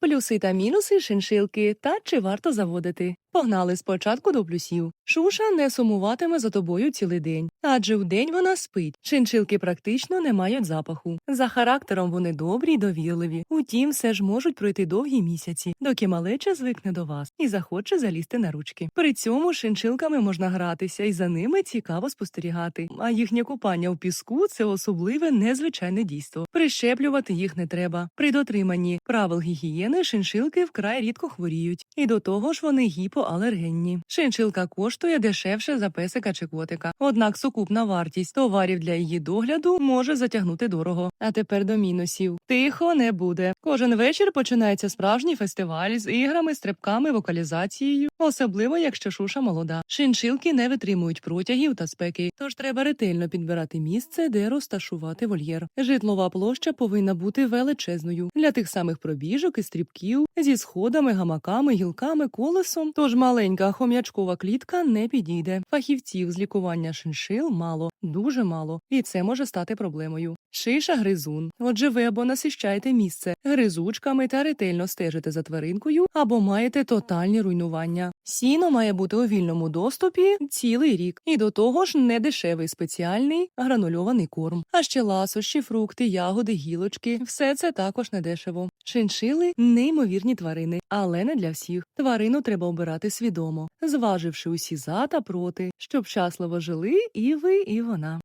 Плюси та мінуси шиншилки та чи варто заводити. Погнали спочатку до плюсів. Шуша не сумуватиме за тобою цілий день, адже вдень вона спить. Шиншилки практично не мають запаху. За характером вони добрі й довірливі. Утім, все ж можуть пройти довгі місяці, доки малеча звикне до вас і захоче залізти на ручки. При цьому шиншилками можна гратися, і за ними цікаво спостерігати. А їхнє купання в піску це особливе незвичайне дійство. Прищеплювати їх не треба. При дотриманні правил гігієни шиншилки вкрай рідко хворіють, і до того ж вони гіпоалергенні. Шиншилка коштує дешевше за песика чи котика. Однак сукупна вартість товарів для її догляду може затягнути дорого. А тепер до мінусів. Тихо не буде. Кожен вечір починається справжній фестиваль з іграми, стрибками, вокалізацією, особливо якщо шуша молода. Шиншилки не витримують протягів та спеки, тож треба ретельно підбирати місце, де розташувати вольєр. Житлова площа повинна бути величезною для тих самих пробіжок і стрибків зі сходами, гамаками, гілками, колесом. Тож маленька хом'ячкова клітка не підійде. Фахівців з лікування шиншил мало, дуже мало, і це може стати проблемою. Шиша гризун. Отже, ви або насищаєте місце гризучками та ретельно стежите за тваринкою, або маєте тотальні руйнування. Сіно має бути у вільному доступі цілий рік, і до того ж не дешевий спеціальний гранульований корм. А ще ласощі, фрукти, ягоди, гілочки все це також недешево. Шиншили неймовірні тварини, але не для всіх. Тварину треба обирати свідомо, зваживши усі за та проти, щоб щасливо жили і ви, і вона.